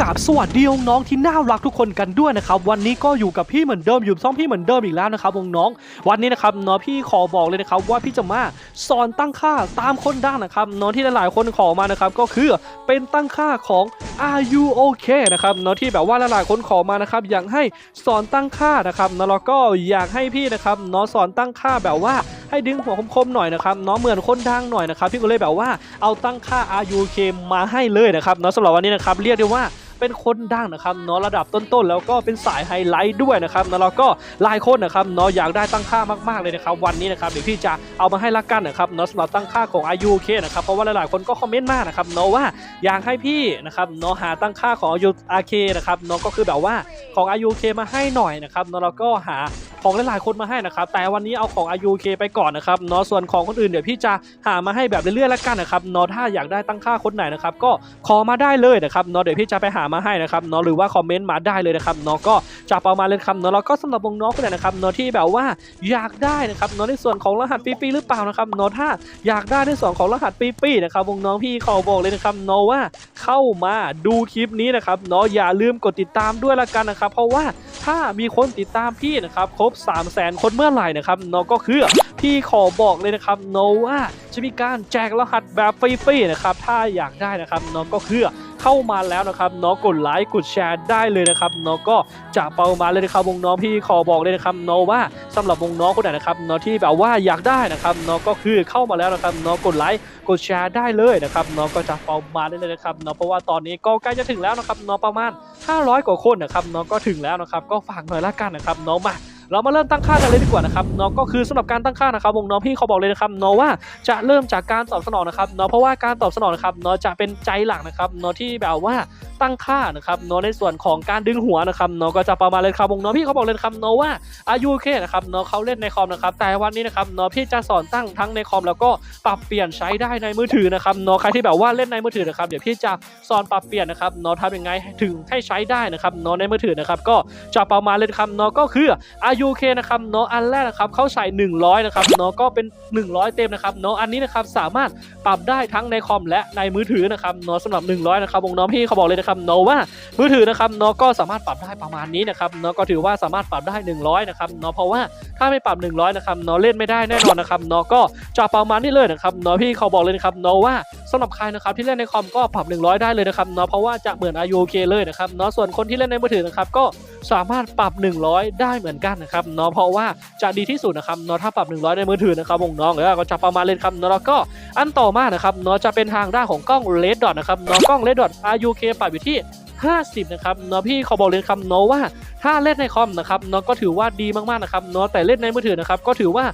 กราบสวัสดีน้องที่น่ารักทุกคนกันด้วยนะครับวันนี้ก็อยู่กับพี่เหมือนเดิมอยู่ช่องพี่เหมือนเดิมอีกแล้วนะครับวงน้องวันนี้นะครับน้องพี่ขอบอกเลยนะครับว่าพี่จะมาสอนตั้งค่าตามคนดังนะครับน้องที่หลายๆคนขอมานะครับก็คือเป็นตั้งค่าของ Are you okay นะครับน้องที่แบบว่าหลายๆคนขอมานะครับอยากให้สอนตั้งค่านะครับน้องแล้วก็อยากให้พี่นะครับน้องสอนตั้งค่าแบบว่าให้ดึงหัวคมๆหน่อยนะครับน้องเหมือนคนดังหน่อยนะครับพี่ก็เลยแบบว่าเอาตั้งค่า RUK มาให้เลยนะครับน้องสำหรับวันนี้นะครับเรียกได้ว่า เป็นคนดังนะครับเนาะระดับต้นๆ แล้วก็เป็นสายไฮไลท์ด้วยนะครับแล้วเราก็หลายคนนะครับเนาะอยากได้ตั้งค่ามากๆเลยนะครับวันนี้นะครับเดี๋ยวพี่จะเอามาให้ละกันนะครับเนาะสำหรับตั้งค่าของ IUK นะครับเพราะว่าหลายๆคนก็คอมเมนต์มากนะครับเนาะว่าอยากให้พี่นะครับเนาะหาตั้งค่าของ IUK นะครับเนาะก็คือแบบว่าของ IUK มาให้หน่อยนะครับน้องแล้วก็หาของหลายๆคนมาให้นะครับ แต่วันนี้เอาของ RUK ไปก่อนนะครับเนาะส่วนของคนอื่นเดี๋ยวพี่จะหามาให้แบบเรื่อยๆแล้วกันนะครับเนาะถ้าอยากได้ตั้งค่าคนไหนนะครับก็ขอมาได้เลยนะครับเนาะเดี๋ยวพี่จะไปหามาให้นะครับเนาะหรือว่าคอมเมนต์มาได้เลยนะครับเนาะก็จะประมาณเลยครับเนาะแล้วก็สำหรับวงน้องคนไหนนะครับเนาะที่แบบว่าอยากได้นะครับเนาะในส่วนของรหัสปีๆหรือเปล่านะครับเนาะถ้าอยากได้ในส่วนของรหัสปีๆนะครับวงน้องพี่ขอบอกเลยนะครับเนาะว่าเข้ามาดูคลิปนี้นะครับเนาะอย่าลืมกดติดตามด้วยละกันนะครับ เพราะว่าถ้ามีคนติดตามพี่นะครับครบ3 0 0แสนคนเมื่อไหร่นะครับเนาะก็คือพี่ขอบอกเลยนะครับเนาะว่าจะมีการแจกรหัสแบบฟรีๆนะครับถ้าอยากได้นะครับเนาะก็คือเข้ามาแล้วนะครับเนาะกดไลค์กดแชร์ได้เลยนะครับเนาะก็จะเปามาเลยนะครับวงน้องพี่ขอบอกเลยนะครับเนาะว่าสำหรับวงน้องคนไหนนะครับเนาะที่แบบว่าอยากได้นะครับเนาะก็คือเข้ามาแล้วนะครับเนาะกดไลค์กดแชร์ได้เลยนะครับเนาะก็จะเปามาได้เลยนะครับเนาะเพราะว่าตอนนี้ก็ใกล้จะถึงแล้วนะครับเนาะประมาณ 500 กว่าคนนะครับเนาะก็ถึงแล้วนะครับก็ฝากหน่อยละกันนะครับเนาะมา เรามาเริ่มตั้งค่ากันเลยดีกว่านะครับเนาะก็คือสำหรับการตั้งค่านะครับวงน้องพี่เขาบอกเลยนะครับเนาะว่าจะเริ่มจากการตอบสนองนะครับเนาะเพราะว่าการตอบสนองนะครับเนาะจะเป็นใจหลักนะครับเนาะที่แบบว่า ตั้งค่านะครับเนาะในส่วนของการดึงหัวนะครับเนาะก็จะประมาณเลยครับวงเน้องพี่เขาบอกเลยนครับเนาะว่าอายุเคนะครับเนาะเขาเล่นในคอมนะครับแต่วันนี้นะครับเนาะพี่จะสอนตั้งทั้งในคอมแล้วก็ปรับเปลี่ยนใช้ได้ในมือถือนะครับเนาะใครที่แบบว่าเล่นในมือถือนะครับเดี๋ยวพี่จะสอนปรับเปลี่ยนนะครับเนาะทำยังไงถึงให้ใช้ได้นะครับเนาะในมือถือนะครับก็จะประมาณเลยครับเนาะก็คือ RUK นะครับเนาะอันแรกนะครับเขาใส่ 100นะครับเนาะก็เป็น 100 เต็มนะครับเนาะอันนี้นะครับสามารถปรับได้ทั้งในคอมและในมือถือนะครับเนาะสำหรับ 100นะครับวงน้องพี่เขาบอกเลยนะครับเนาะว่ามือถือนะครับเนาะก็สามารถปรับได้ประมาณนี้นะครับเนาะก็ถือว่าสามารถปรับได้ 100นะครับเนาะเพราะว่าถ้าไม่ปรับ 100นะครับเนาะเล่นไม่ได้แน่นอนนะครับเนาะก็จะประมาณนี้เลยนะครับเนาะพี่เขาบอกเลยนะครับเนาะว่าสำหรับใครนะครับที่เล่นในคอมก็ปรับ 100 ได้เลยนะครับเนาะเพราะว่าจะเหมือน RUK เลยนะครับเนาะส่วนคนที่เล่นในมือถือนะครับก็สามารถปรับ 100 ได้เหมือนกันนะครับเนาะเพราะว่าจะดีที่สุดนะครับเนาะถ้าปรับ 100 ในมือถือนะครับวงน้องเออก็จะประมาณเลยครับเนาะแล้วก็อันต่อมานะครับเนาะจะเป็นทางด้านของกล้อง Red Dot นะครับเนาะกล้อง Red Dot RUK ปรับอยู่ที่ 50 นะครับเนาะพี่เขาบอกเลยครับเนาะว่าถ้าเล่นในคอมนะครับเนาะก็ถือว่าดีมากๆนะครับเนาะแต่เล่นในมือถือนะครับก็ถือว่า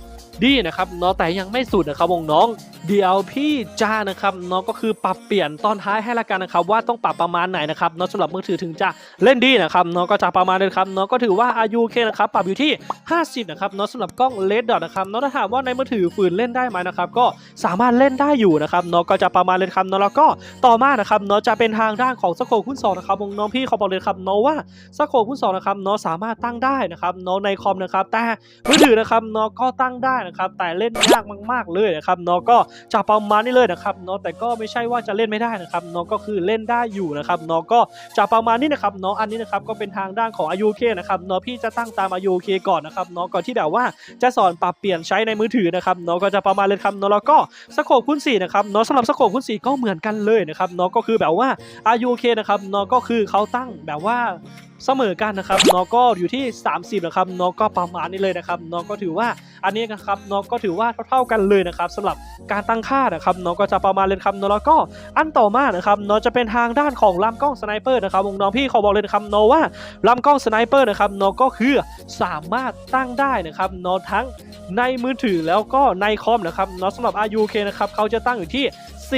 ดีนะครับเนาะแต่ยังไม่สุดนะครับวงน้อง เดี๋ยวพี่จ้านะครับเนาะก็คือปรับเปลี่ยนตอนท้ายให้ละกันนะครับว่าต้องปรับประมาณไหนนะครับเนาะสำหรับมือถือถึงจะเล่นดีนะครับเนาะก็จะประมาณนี้ครับเนาะก็ถือว่า RUK นะครับปรับอยู่ที่ 50นะครับเนาะสำหรับกล้อง Red Dot นะครับเนาะถ้าถามว่าในมือถือฝืนเล่นได้ไหมนะครับก็สามารถเล่นได้อยู่นะครับเนาะก็จะประมาณเลยครับเนาะแล้วก็ต่อมานะครับเนาะจะเป็นทางด้านของสโคปคูณ2นะครับวงน้องพี่เขาบอกเลยครับเนาะว่าสโคปคูณ2นะครับเนาะสามารถตั้งได้นะครับเนาะในคอมนะครับแต่มือถือนะครับเนาะก็ตั้งได้นะครับแต่เล่นยากมากๆเลยนะครับเนาะก็จะประมาณนี้เลยนะครับเนาะแต่ก็ไม่ใช่ว่าจะเล่นไม่ได้นะครับเนาะก็คือเล่นได้อยู่นะครับเนาะก็จะประมาณนี้นะครับเนาะอันนี้นะครับก็เป็นทางด้านของ RUK นะครับเนาะพี่จะตั้งตาม RUK ก่อนนะครับเนาะก่อนที่แบบว่าจะสอนปรับเปลี่ยนใช้ในมือถือนะครับเนาะก็จะประมาณเลยครับเนาะแล้วก็สโคปคูณ4นะครับเนาะสำหรับสโคปคูณ4ก็เหมือนกันเลยนะครับเนาะก็คือแบบว่า RUK นะครับเนาะก็คือเขาตั้งแบบว่า เสมอกันนะครับเนาะก็อยู่ที่ 30นะครับเนาะก็ประมาณนี้เลยนะครับเนาะก็ถือว่าอันนี้นะครับเนาะก็ถือว่าเท่าๆกันเลยนะครับสำหรับการตั้งค่านะครับเนาะก็จะประมาณเลยครับนาะแล้วก็อันต่อมานะครับเนาะจะเป็นทางด้านของลำกล้องสไนเปอร์นะครับวงน้องพี่เขาบอกเลยนะครับนาะว่าลำกล้องสไนเปอร์นะครับเนาะก็คือสามารถตั้งได้นะครับเนาะทั้งในมือถือแล้วก็ในคอมนะครับเนาะสำหรับ RUK นะครับเขาจะตั้งอยู่ที่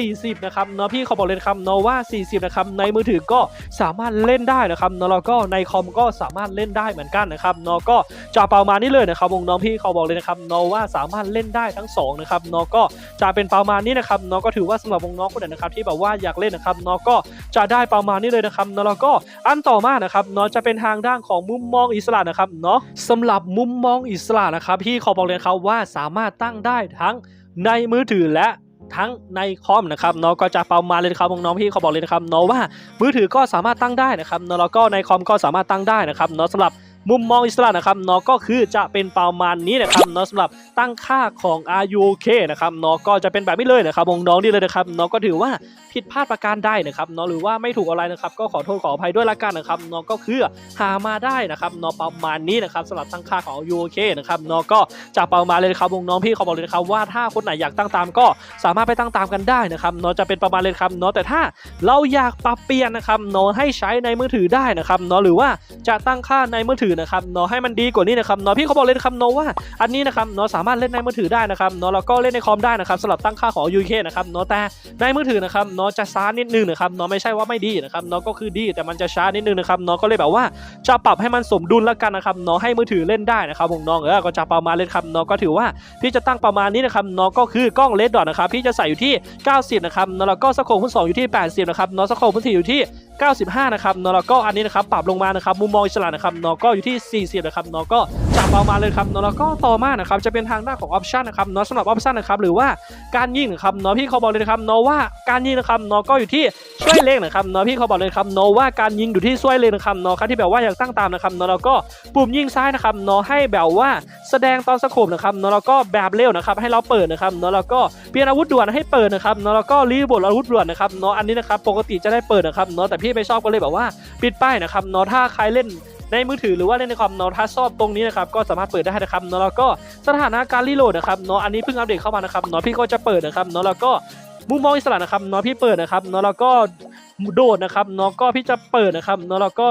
40 นะครับเนาะพี่เขาบอกเลยครับเนาะว่า 40 นะครับในมือถือก็สามารถเล่นได้นะครับเนาะแล้วก็ในคอมก็สามารถเล่นได้เหมือนกันนะครับเนาะก็จะประมาณนี้เลยนะครับวงน้องพี่เขาบอกเลยนะครับเนาะว่าสามารถเล่นได้ทั้งสองนะครับเนาะก็จะเป็นประมาณนี้นะครับเนาะก็ถือว่าสำหรับวงน้องคนไหนนะครับที่แบบว่าอยากเล่นนะครับเนาะก็จะได้ประมาณนี้เลยนะครับเนาะแล้วก็อันต่อมานะครับเนาะจะเป็นทางด้านของมุมมองอิสระนะครับเนาะสำหรับมุมมองอิสระนะครับพี่เขาบอกเลยครับว่าสามารถตั้งได้ทั้งในมือถือและ ทั้งในคอมนะครับเนาะก็จะประมาณเลยนะครับน้องๆพี่เขาบอกเลยนะครับเนาะว่ามือถือก็สามารถตั้งได้นะครับเนาะแล้วก็ในคอมก็สามารถตั้งได้นะครับเนาะสำหรับ มุมมองอิสระนะครับเนาะก็คือจะเป็นประมาณนี้นะครับเนาะสำหรับตั้งค่าของ RUK นะครับเนาะก็จะเป็นแบบนี้เลยนะครับน้องๆนี่เลยนะครับเนาะก็ถือว่าผิดพลาดประการใดนะครับเนาะหรือว่าไม่ถูกอะไรนะครับ ก็ขอโทษขออภัยด้วยละกันนะครับเนาะก็คือหามาได้นะครับเนาะประมาณนี้นะครับสำหรับตั้งค่าของ RUK นะครับเนาะก็จะประมาณเลยครับน้องพี่เขาบอกเลยนะครับว่าถ้าคนไหนอยากตั้งตามก็สามารถไปตั้งตามกันได้นะครับเนาะจะเป็นประมาณเลยครับเนาะแต่ถ้าเราอยากปรับเปลี่ยนนะครับเนาะให้ใช้ในมือถือได้นะครับเนาะหรือว่าจะตั้งค่าในมือถือนะครับเนาะให้มันดีกว่านี้นะครับเนาะพี่เขาบอกเลยนะครับเนาะว่าอันนี้นะครับเนาะสามารถเล่นในมือถือได้นะครับเนาะแล้วก็เล่นในคอมได้นะครับสำหรับตั้งค่าของ UK นะครับเนาะแต่ในมือถือนะครับเนาะจะช้านิดนึงนะครับเนาะไม่ใช่ว่าไม่ดีนะครับเนาะก็คือดีแต่มันจะช้านิดนึงนะครับเนาะก็เลยแบบว่าจะปรับให้มันสมดุลแล้วกันนะครับเนาะให้มือถือเล่นได้นะครับผมน้องเออก็จะประมาณเล่นครับเนาะก็ถือว่าพี่จะตั้งประมาณนี้นะครับเนาะก็คือกล้องเลดดอทนะครับพี่จะใส่อยู่ที่ 90 นะครับเนาะแล้วก็สโคปพื้นสองอยู่ที่ 80 นะครับเนาะสโคปพื้นสี่อยู่ที่ 95 นะครับเนาะแล้วก็อันนี้นะครับปรับลงมานะครับมุมมองอิสระนะครับเนาะก็อยู่ที่ 40 นะครับเนาะก็จะประมาเลยครับเนาะแล้วก็ต่อมานะครับจะเป็นทางด้านของออปชันนะครับเนาะสำหรับออปชันนะครับหรือว่าการยิงนะครับเนาะพี่เขาบอกเลยนะครับเนาะว่าการยิงนะครับเนาะก็อยู่ที่ช่วยเล็งนะครับเนาะพี่เขาบอกเลยครับเนาะว่าการยิงอยู่ที่ช่วยเล็งนะครับเนาะครับที่แบบว่าอยากตั้งตามนะครับเนาะแล้วก็ปุ่มยิงซ้ายนะครับเนาะให้แบบว่าแสดงตอนสโคปนะครับเนาะแล้วก็แบบเร็วนะครับให้เราเปิดนะครับนาะแล้วก็เปลี่ยนอาวุธด่วนให้เปิดนะครับนาะแล้วก็รีโหลดอาวุธด่วนนะครับเนาะอันนี้นะครับปกติจะได้เปิดนะครับเนาะแต่ที่ไม่ชอบก็เลยแบบว่าปิดป้ายนะครับเนาะถ้าใครเล่นในมือถือหรือว่าเล่นในคอมเนาะถ้าชอบตรงนี้นะครับก็สามารถเปิดได้นะครับเนาะแล้วก็สถานะการรีโหลดนะครับเนาะอันนี้เพิ่งอัปเดตเข้ามานะครับเนาะพี่ก็จะเปิดนะครับเนาะแล้วก็ มุมมองอิสระนะครับเนาะพี่เปิดนะครับเนาะแล้วก็โดดนะครับเนาะก็พี่จะเปิดนะครับเนาะแล้วก็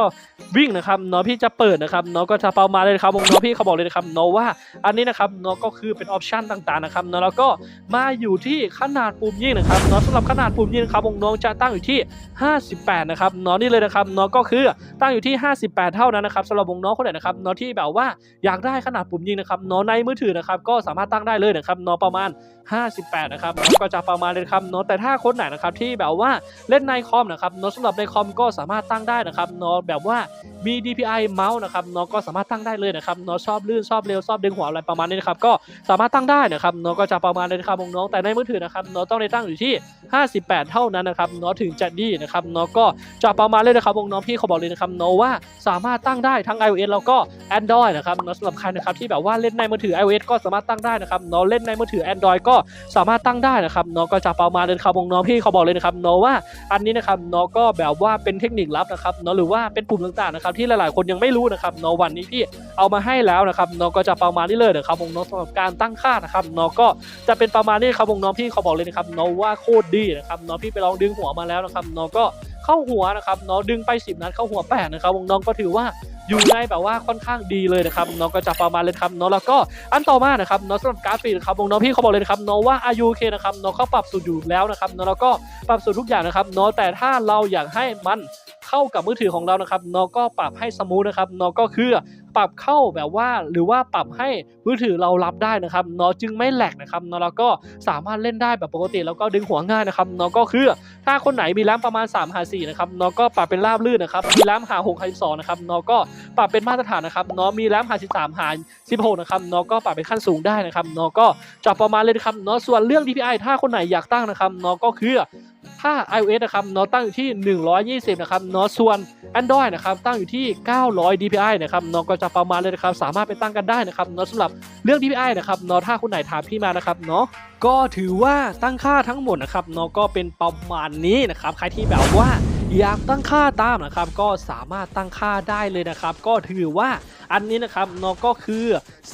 วิ่งนะครับเนาะพี่จะเปิดนะครับเนาะก็จะเประมาเลยครับวงเนาะพี่เขาบอกเลยนะครับเนาะว่าอันนี้นะครับเนาะก็คือเป็นออปชันต่างๆนะครับเนาะแล้วก็มาอยู่ที่ขนาดปุ่มยิงนะครับเนาะสำหรับขนาดปุ่มยิงนะครับวงน้องจะตั้งอยู่ที่ 58 นะครับเนาะนี่เลยนะครับเนาะก็คือตั้งอยู่ที่ 58 เท่านั้นนะครับสำหรับวงน้องคนไหนนะครับเนาะที่แบบว่าอยากได้ขนาดปุ่มยิงนะครับเนาะในมือถือนะครับก็สามารถตั้งได้เลยนะครับเนาะประมาณ 58 นะครับก็จะประมาณเลยครับเนาะแต่ถ้าคนไหนนะครับที่แบบว่าเล่นในคอมนะครับเนาะสำหรับในคอมก็สามารถตั้งได้นะครับเนาะแบบว่ามี DPI เมาส์นะครับเนาะก็สามารถตั้งได้เลยนะครับเนาะชอบลื่นชอบเร็วชอบดึงหัวอะไรประมาณนี้นะครับก็สามารถตั้งได้นะครับเนาะก็จะประมาณเลยนะครับวงน้องแต่ในมือถือนะครับเนาะต้องได้ตั้งอยู่ที่ 58 เท่านั้นนะครับเนาะถึงจะดีนะครับเนาะก็จะประมาณเลยนะครับวงน้องพี่เขาบอกเลยนะครับเนาะว่าสามารถตั้งได้ทั้ง iOS แล้วก็ Android นะครับเนาะสำหรับใครนะครับที่แบบว่าเล่นในมือถือ iOS ก็สามารถตั้งได้นะครับเนาะเล่นในมือถือ Android ก็สามารถตั้งได้นะครับเนาะก็จะประมาณเลยครับวงน้องพี่เขาบอกเลยนะครับเนาะว่าอันนี้นะครับเนาะก็แบบว่าเป็นเทคนิคลับนะครับเนาะหรือว่าเป็นปุ่มต่างๆนะครับที่หลายๆคนยังไม่รู้นะครับเนาะวันนี้พี่เอามาให้แล้วนะครับเนาะก็จะประมาณนี้เลยนะครับวงน้องสำหรับการตั้งค่านะครับเนาะก็จะเป็นประมาณนี้ครับวงน้องพี่เขาบอกเลยนะครับเนาะว่าโคตรดีนะครับเนาะพี่ไปลองดึงหัวมาแล้วนะครับเนาะก็ เข้าหัวนะครับเนาะดึงไป 10 นัดเข้าหัวแปดนะครับวงน้องก็ถือว่าอยู่ในแบบว่าค่อนข้างดีเลยนะครับน้องก็จะประมาณเลยครับน้องแล้วก็อันต่อมานะครับน้องสำหรับกราฟิกนะครับวงน้องพี่เขาบอกเลยนะครับน้องว่าอายุเคนะครับน้องเขาปรับสูตรอยู่แล้วนะครับน้องแล้วก็ปรับสูตรทุกอย่างนะครับน้องแต่ถ้าเราอยากให้มันเข้ากับมือถือของเรานะครับน้องก็ปรับให้สมูทนะครับน้องก็คือ ปรับเข้าแบบว่าหรือว่าปรับให้มือถือเรารับได้นะครับเนาะจึงไม่แหลกนะครับเนาะแล้วก็สามารถเล่นได้แบบปกติแล้วก็ดึงหัวง่ายนะครับเนาะก็คือถ้าคนไหนมีแรมประมาณ3หา4นะครับเนาะก็ปรับเป็นราบลื่นนะครับมีแรมหา6หา2นะครับเนาะก็ปรับเป็นมาตรฐานนะครับเนาะมีแรมหา13หา16นะครับเนาะก็ปรับเป็นขั้นสูงได้นะครับเนาะก็จะประมาณเลยนะครับเนาะส่วนเรื่อง DPI ถ้าคนไหนอยากตั้งนะครับเนาะก็คือ ถ้า iOS นะครับเนาะตั้งอยู่ที่ 120 นะครับเนาะส่วน Android นะครับตั้งอยู่ที่ 900 DPI นะครับเนาะก็จะประมาณเลยนะครับสามารถไปตั้งกันได้นะครับเนาะสำหรับเรื่อง DPI นะครับเนาะถ้าคุณไหนถามพี่มานะครับเนาะก็ถือว่าตั้งค่าทั้งหมดนะครับเนาะก็เป็นประมาณนี้นะครับใครที่แบบว่า อยากตั้งค่าตามนะครับก็สามารถตั้งค่าได้เลยนะครับ ก็ถือว่าอันนี้นะครับเนาะก็คือ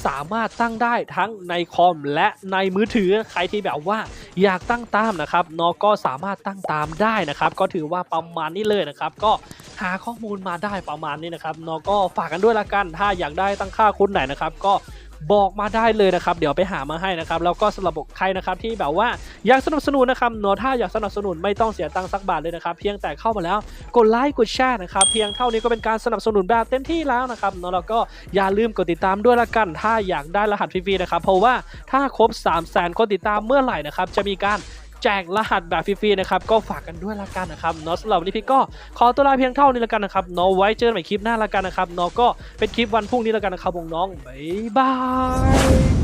สามารถตั้งได้ทั้งในคอมและในมือถือใครที่แบบว่าอยากตั้งตามนะครับเนาะก็สามารถตั้งตามได้นะครับ ก็ถือว่าประมาณนี้เลยนะครับ ก็หาข้อมูลมาได้ประมาณนี้นะครับเนาะก็ฝากกันด้วยละกัน ถ้าอยากได้ตั้งค่าคุณไหนนะครับ ก็ บอกมาได้เลยนะครับ เดี๋ยวไปหามาให้นะครับ แล้วก็สำหรับใครนะครับที่แบบว่าอยากสนับสนุนนะครับเนาะถ้าอยากสนับสนุนไม่ต้องเสียตังค์สักบาทเลยนะครับ เพียงแต่เข้ามาแล้วกดไลค์กดแชร์นะครับ เพียงเท่านี้ก็เป็นการสนับสนุนแบบเต็มที่แล้วนะครับเนาะแล้วก็อย่าลืมกดติดตามด้วยละกัน ถ้าอยากได้รหัสฟรีๆนะครับ เพราะว่าถ้าครบ 3 0 0 0 0 0คนติดตามเมื่อไหร่นะครับจะมีการ แจกรหัสแบบฟรีๆนะครับก็ฝากกันด้วยละกันนะครับเนาะสำหรับวันนี้พี่ก็ขอตัวลาเพียงเท่านี้ละกันนะครับเนาะไว้เจอกันใหม่คลิปหน้าละกันนะครับเนาะก็เป็นคลิปวันพรุ่งนี้ละกันนะครับวงน้องบ๊ายบาย